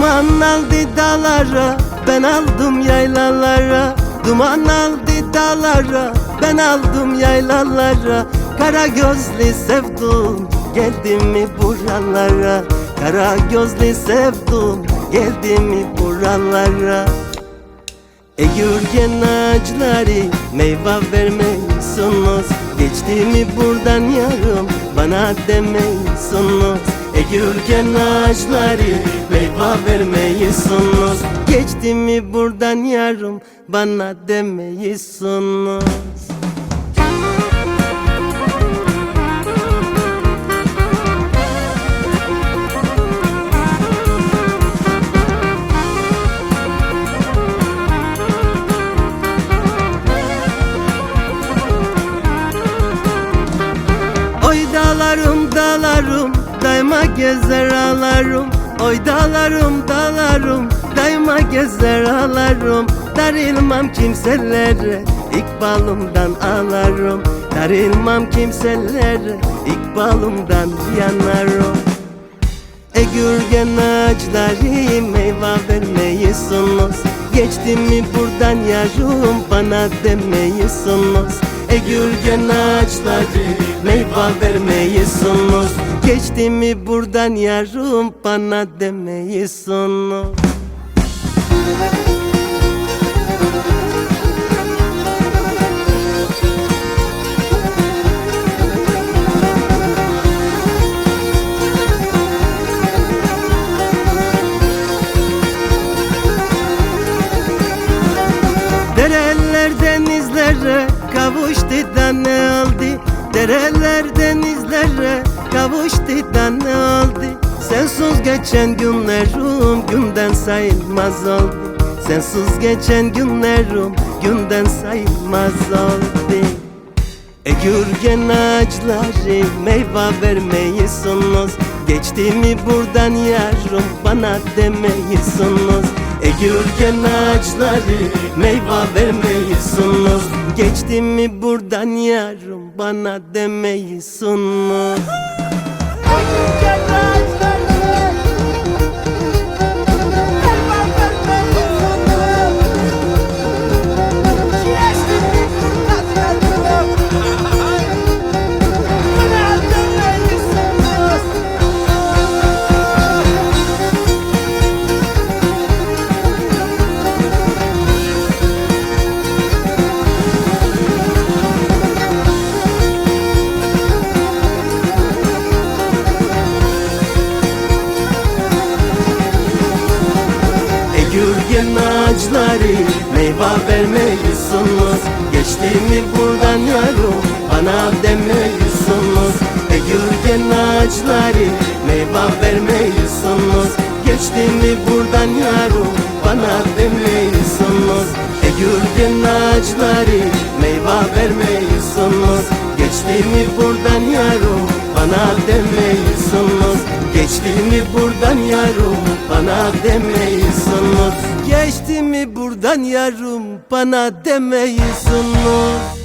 Duman aldı dağlara ben aldım yaylalara. Duman aldı dağlara ben aldım yaylalara. Kara gözlü sevdum geldi mi buralara? Kara gözlü sevdum geldi mi buralara? Eğirgen ağaçları meyve vermiyorsunuz Geçti mi buradan yarım bana demiyorsunuz Eğirgen ağaçları meyve vermiyorsunuz Geçti mi buradan yarım bana Oy daima gezer ağlarım Oy dağlarım dağlarım. Daima gezer ağlarım Darılmam kimselere ikbalımdan ağlarım. Darılmam kimselere ikbalımdan yanarım. Egürgen ağaçları meyve vermeyisunuz Geçti mi buradan yarım bana demeyisunuz Egürgen ağaçları meyve vermeyisunuz Geçti mi buradan yarım bana demeyisunuz Dereler kavuştu da ne oldu? Dereler denizlere kavuştu da ne oldu? Sensiz geçen günlerim günden sayılmaz oldu. Sensiz geçen günlerim günden sayılmaz oldu. Egürgen ağaçları meyve vermeyisunuz Geçti mi buradan yarım bana demeyisunuz Egürgen ağaçları meyve vermeyisunuz. Geçti mi buradan yarım bana demeyisunuz Egürgen ağaçları meyve vermeyisunuz Geçti mi buradan yarım bana demeyisunuz Egürgen ağaçları meyve vermeyisunuz Geçti mi buradan yarım bana demeyisunuz Egürgen ağaçları meyve vermeyisunuz Geçti mi buradan yarım bana demeyisunuz Geçti mi buradan yarım bana demeyisunuz Geçti mi buradan yarım bana demeyisunuz